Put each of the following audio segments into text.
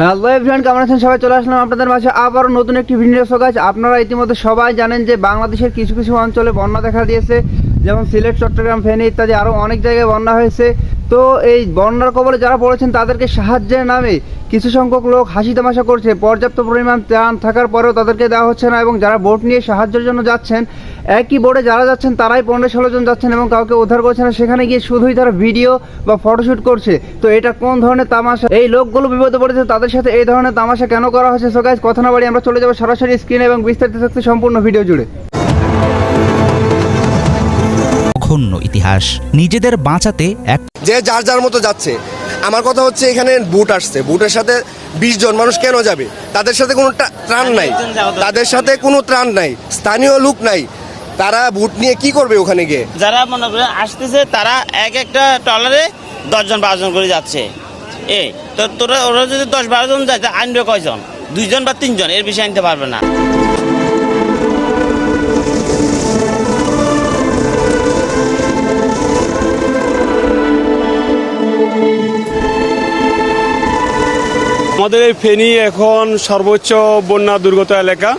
Hello everyone, কেমন আছেন? সবাই চলে আসলাম আপনাদের মাঝে আবারও নতুন একটি ভিডিও শো গাছ। আপনারা ইতিমধ্যে সবাই জানেন যে বাংলাদেশের কিছু কিছু অঞ্চলে বন্যা দেখা দিয়েছে, যেমন সিলেট, চট্টগ্রাম, ফেনী ইত্যাদি আরও অনেক জায়গায় বন্যা হয়েছে। তো এই বন্যার কবলে যারা পড়েছেন, তাদেরকে সাহায্যের নামে কিছু সংখ্যক লোক হাসি তামাশা করছে। পর্যাপ্ত পরিমাণ ত্রাণ থাকার পরেও তাদেরকে দেওয়া হচ্ছে না এবং যারা বোট নিয়ে সাহায্যের জন্য যাচ্ছেন, একই বোর্ডে যারা যাচ্ছেন, তারাই পনেরো ষোলো জন যাচ্ছেন এবং কাউকে উদ্ধার করছে না। সেখানে গিয়ে শুধুই তারা ভিডিও বা ফটোশ্যুট করছে। তো এটা কোন ধরনের তামাশা? এই লোকগুলো বিপদে পড়েছে, তাদের সাথে এই ধরনের তামাশা কেন করা হচ্ছে? সো গাইজ কথা না বাড়ি আমরা চলে যাব সরাসরি স্ক্রিনে এবং বিস্তারিত থাকতে সম্পূর্ণ ভিডিও জুড়ে। ইতিহাস। নিজেদের বাঁচাতে এক যে যার যার মতো যাচ্ছে। আমার কথা হচ্ছে এখানে বুট আসছে। বুটের সাথে বিশ জন মানুষ কেন যাবে? তাদের সাথে কোনো ত্রাণ নাই। তাদের সাথে কোনো ত্রাণ নাই। স্থানীয় লোক নাই। তারা বুট নিয়ে কি করবে ওখানে গিয়ে? যারা মনে করেন আসতেছে তারা এক একটা ট্রলারে দশজন বারোজন করে যাচ্ছে। এ তো তোরা ওরা যদি দশ বারো জন যায় আনবে কয়জন? দুইজন বা তিনজন এর বেশি আনতে পারবে না। আমাদের এই ফেনী এখন সর্বোচ্চ বন্যা দুর্গত এলাকা।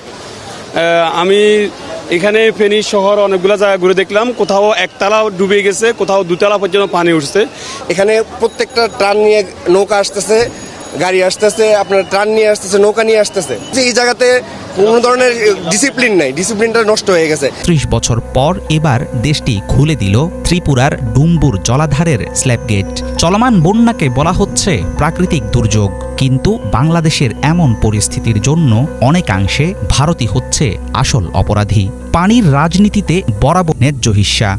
আমি এখানে ফেনী শহর অনেকগুলো জায়গা ঘুরে দেখলাম। কোথাও একতলা ডুবে গেছে, কোথাও দুতলা পর্যন্ত পানি উঠছে। এখানে প্রত্যেকটা ট্রান নিয়ে নৌকা আসতেছে, গাড়ি আসতেছে, আপনার ট্রান নিয়ে আসতেছে, নৌকা নিয়ে আসতেছে। এই জায়গাতে কোনো ধরনের ডিসিপ্লিন নাই। ডিসিপ্লিনটা নষ্ট হয়ে গেছে। ত্রিশ বছর পর এবার দেশটি খুলে দিল ত্রিপুরার ডুম্বুর জলাধারের স্ল্যাব গেট। চলমান বন্যাকে বলা হচ্ছে প্রাকৃতিক দুর্যোগ। কিন্তু বাংলাদেশের এমন পরিস্থিতির জন্য অনেকাংশে ভারতই হচ্ছে আসল অপরাধী। পানির রাজনীতিতে বরাবর ন্যায্য হিস্যা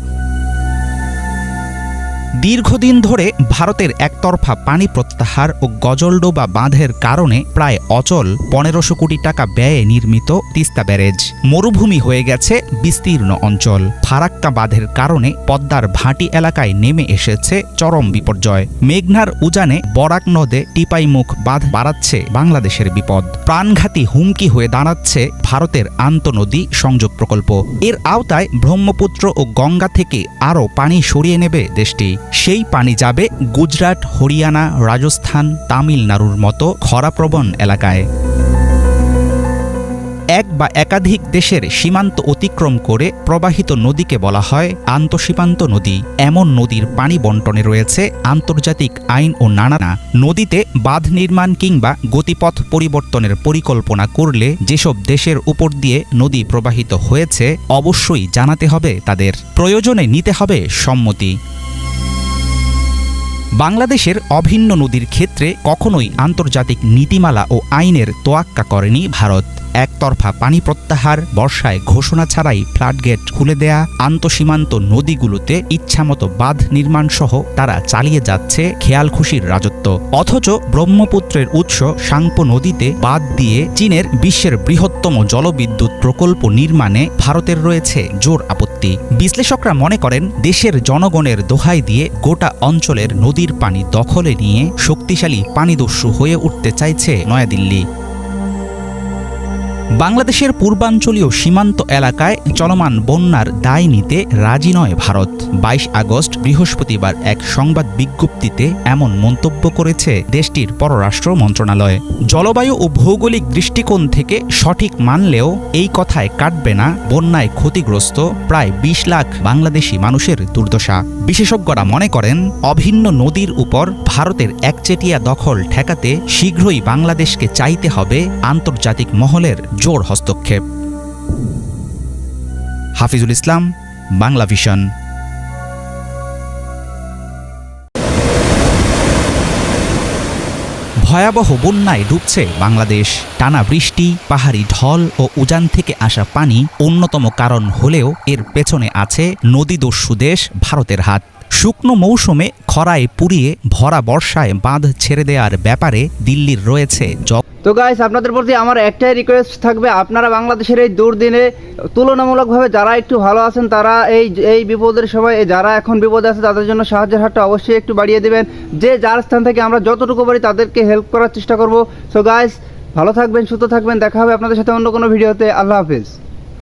দীর্ঘদিন ধরে ভারতের একতরফা পানি প্রত্যাহার ও গজলডোবা বাঁধের কারণে প্রায় অচল পনেরোশো কোটি টাকা ব্যয়ে নির্মিত তিস্তা ব্যারেজ। মরুভূমি হয়ে গেছে বিস্তীর্ণ অঞ্চল। ফারাক্কা বাঁধের কারণে পদ্মার ভাটি এলাকায় নেমে এসেছে চরম বিপর্যয়। মেঘনার উজানে বরাক নদে টিপাইমুখ বাঁধ বাড়াচ্ছে বাংলাদেশের বিপদ। প্রাণঘাতী হুমকি হয়ে দাঁড়াচ্ছে ভারতের আন্তনদী সংযোগ প্রকল্প। এর আওতায় ব্রহ্মপুত্র ও গঙ্গা থেকে আরও পানি সরিয়ে নেবে দেশটি। সেই পানি যাবে গুজরাট, হরিয়ানা, রাজস্থান, তামিলনাড়ুর মতো খরাপ্রবণ এলাকায়। এক বা একাধিক দেশের সীমান্ত অতিক্রম করে প্রবাহিত নদীকে বলা হয় আন্তঃসীমান্ত নদী। এমন নদীর পানি বন্টনে রয়েছে আন্তর্জাতিক আইন ও নানা নদীতে বাঁধ নির্মাণ কিংবা গতিপথ পরিবর্তনের পরিকল্পনা করলে যেসব দেশের উপর দিয়ে নদী প্রবাহিত হয়েছে, অবশ্যই জানাতে হবে তাদের। প্রয়োজনে নিতে হবে সম্মতি। বাংলাদেশের অভিন্ন নদীর ক্ষেত্রে কখনোই আন্তর্জাতিক নীতিমালা ও আইনের তোয়াক্কা করেনি ভারত। একতরফা পানি প্রত্যাহার, বর্ষায় ঘোষণা ছাড়াই ফ্লাডগেট খুলে দেয়া, আন্তঃসীমান্ত নদীগুলোতে ইচ্ছামতো বাঁধ নির্মাণ সহ তারা চালিয়ে যাচ্ছে খেয়াল খুশির রাজত্ব। অথচ ব্রহ্মপুত্রের উৎস সাংপো নদীতে বাঁধ দিয়ে চীনের বিশ্বের বৃহত্তম জলবিদ্যুৎ প্রকল্প নির্মাণে ভারতের রয়েছে জোর আপত্তি। বিশ্লেষকরা মনে করেন, দেশের জনগণের দোহাই দিয়ে গোটা অঞ্চলের নদীর পানি দখলে নিয়ে শক্তিশালী পানিদস্যু হয়ে উঠতে চাইছে নয়াদিল্লি। বাংলাদেশের পূর্বাঞ্চলীয় সীমান্ত এলাকায় চলমান বন্যার দায় নিতে রাজি নয় ভারত। বাইশ আগস্ট বৃহস্পতিবার এক সংবাদ বিজ্ঞপ্তিতে এমন মন্তব্য করেছে দেশটির পররাষ্ট্র মন্ত্রণালয়। জলবায়ু ও ভৌগোলিক দৃষ্টিকোণ থেকে সঠিক মানলেও এই কথায় কাটবে না বন্যায় ক্ষতিগ্রস্ত প্রায় বিশ লাখ বাংলাদেশি মানুষের দুর্দশা। বিশেষজ্ঞরা মনে করেন, অভিন্ন নদীর উপর ভারতের একচেটিয়া দখল ঠেকাতে শীঘ্রই বাংলাদেশকে চাইতে হবে আন্তর্জাতিক মহলের জোর হস্তক্ষেপ। হাফিজুল ইসলাম, বাংলা ভিশন। ভয়াবহ বন্যায় ডুবছে বাংলাদেশ। টানা বৃষ্টি, পাহাড়ি ঢল ও উজান থেকে আসা পানি অন্যতম কারণ হলেও এর পেছনে আছে নদীদস্যু দেশ ভারতের হাত। শুকনো মৌসুমে খরায় পুড়িয়ে ভরা বর্ষায় বাঁধ ছেড়ে দেওয়ার ব্যাপারে দিল্লির রয়েছে তো গাইস আপনাদের প্রতি আমার একটাই রিকোয়েস্ট থাকবে, আপনারা বাংলাদেশের এই দুর্দিনে তুলনামূলকভাবে যারা একটু ভালো আছেন, তারা এই এই বিপদের সময় যারা এখন বিপদে আছে, তাদের জন্য সাহায্যের হাতটা অবশ্যই একটু বাড়িয়ে দেবেন। যে যার স্থান থেকে আমরা যতটুকু পারি তাদেরকে হেল্প করার চেষ্টা করব। সো গাইস ভালো থাকবেন, সুস্থ থাকবেন, দেখা হবে আপনাদের সাথে অন্য কোনো ভিডিওতে আল্লাহ হাফিজ।